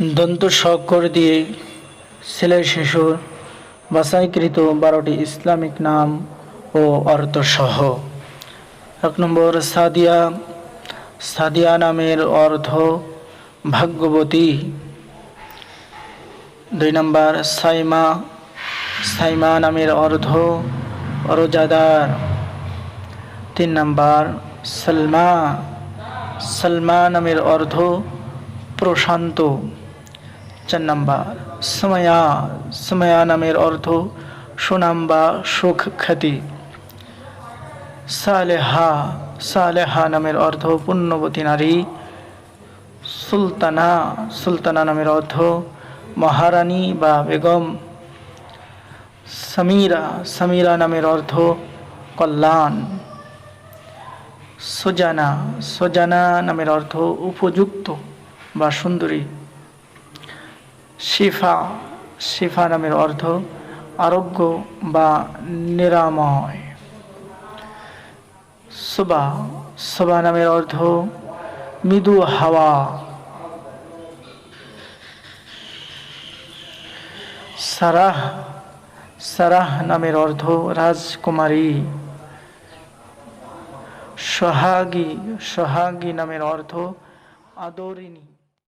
দন্ত স্বকর দিয়ে ছেলে শিশুর বাছাইকৃত বারোটি ইসলামিক নাম ও অর্থসহ। এক নম্বর, সাদিয়া। সাদিয়া নামের অর্থ ভাগ্যবতী। দুই নম্বর, সাইমা। সাইমা নামের অর্থ রোজাদার। তিন নম্বর, সলমা। সলমা নামের অর্থ প্রশান্ত। চার নম্বর, সময়া সময়া নামের অর্থ সুনাম বা সুখ খ্যাতি। সালেহা সালেহা নামের অর্থ পুণ্যবতী নারী। সুলতানা সুলতানা নামের অর্থ মহারানী বা বেগম। সমীরা সমীরা নামের অর্থ কল্যাণ। সোজানা সোজানা নামের অর্থ উপযুক্ত বা সুন্দরী। শিফা শিফা নামের অর্থ আরোগ্য বা নিরাময়। সুবা সুবা নামের অর্থ মৃদু হাওয়া। সারাহ সারাহ নামের অর্থ রাজকুমারী। সোহাগী সোহাগী নামের অর্থ আদরিনী